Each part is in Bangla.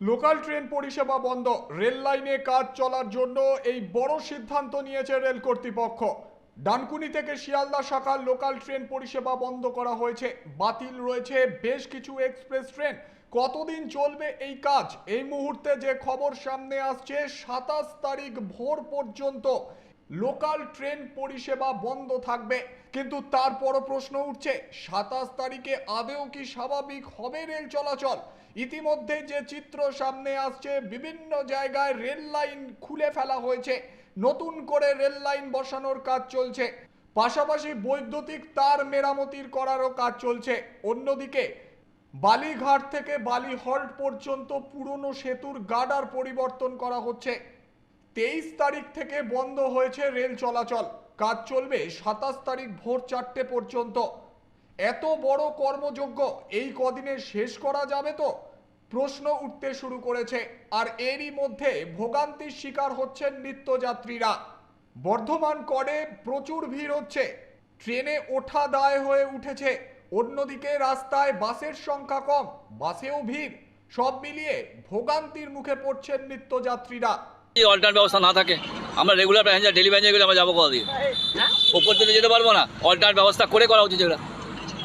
লোকাল ট্রেন পরিষেবা বন্ধ, রেল লাইনে কাজ চলার জন্য এই বড় সিদ্ধান্ত নিয়েছে রেল কর্তৃপক্ষ। ডানকুনি থেকে শিয়ালদা শাখার লোকাল ট্রেন পরিষেবা বন্ধ করা হয়েছে, বাতিল রয়েছে বেশ কিছু এক্সপ্রেস ট্রেন। কতদিন চলবে এই কাজ? এই মুহূর্তে যে খবর সামনে আসছে, সাতাশ তারিখ ভোর পর্যন্ত। লোকাল ট্রেন পরিষেবা বন্ধ থাকবে। কিন্তু তারপরও প্রশ্ন উঠছে, সাতাশ তারিখে আদেও কি স্বাভাবিক হবে রেল চলাচল? ইতিমধ্যে যে চিত্র সামনে আসছে, বিভিন্ন জায়গায় রেল লাইন খুলে ফেলা হয়েছে। নতুন করে রেল লাইন বসানোর কাজ চলছে। পাশাপাশি বৈদ্যুতিক তার মেরামতির করারও কাজ চলছে। অন্যদিকে, বালিঘাট থেকে বালি হল্ট পর্যন্ত পুরনো সেতুর গার্ডার পরিবর্তন করা হচ্ছে। তেইশ তারিখ থেকে বন্ধ হয়েছে রেল চলাচল। কাজ চলবে সাতাশ তারিখ ভোর চারটে পর্যন্ত। এত বড় কর্মযজ্ঞ, এই কদিনে শেষ করা যাবে তো? প্রশ্ন উঠতে শুরু করেছে। আর এরই মধ্যে ভোগান্তির শিকার হচ্ছেন নিত্যযাত্রীরা। বর্ধমান করে প্রচুর ভিড় হচ্ছে। ট্রেনে ওঠা দায় হয়ে উঠেছে। অন্যদিকে রাস্তায় বাসের সংখ্যা কম, বাসেও ভিড়। সব মিলিয়ে ভোগান্তির মুখে পড়ছেন নিত্যযাত্রীরা। অল্টার ব্যবস্থা না থাকে, আমরা রেগুলার প্যাসেঞ্জার ডেলি প্যাসেঞ্জার আমরা যাব কোথা দিয়ে? ওপর থেকে যেতে পারব না, অল্টার ব্যবস্থা করে করা উচিত এটা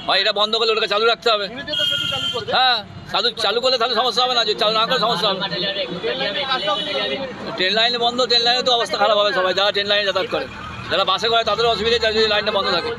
হয় এটা বন্ধ করলে ওটাকে চালু রাখতে হবে। হ্যাঁ চালু চালু করলে তাহলে সমস্যা হবে না, যদি চালু না করলে সমস্যা হবে ট্রেন লাইনে বন্ধ ট্রেন লাইনে তো অবস্থা খারাপ হবে সবাই, যারা ট্রেন লাইনে যাতায়াত করে, যারা বাসে করে তাদের অসুবিধা যদি লাইনটা বন্ধ থাকে।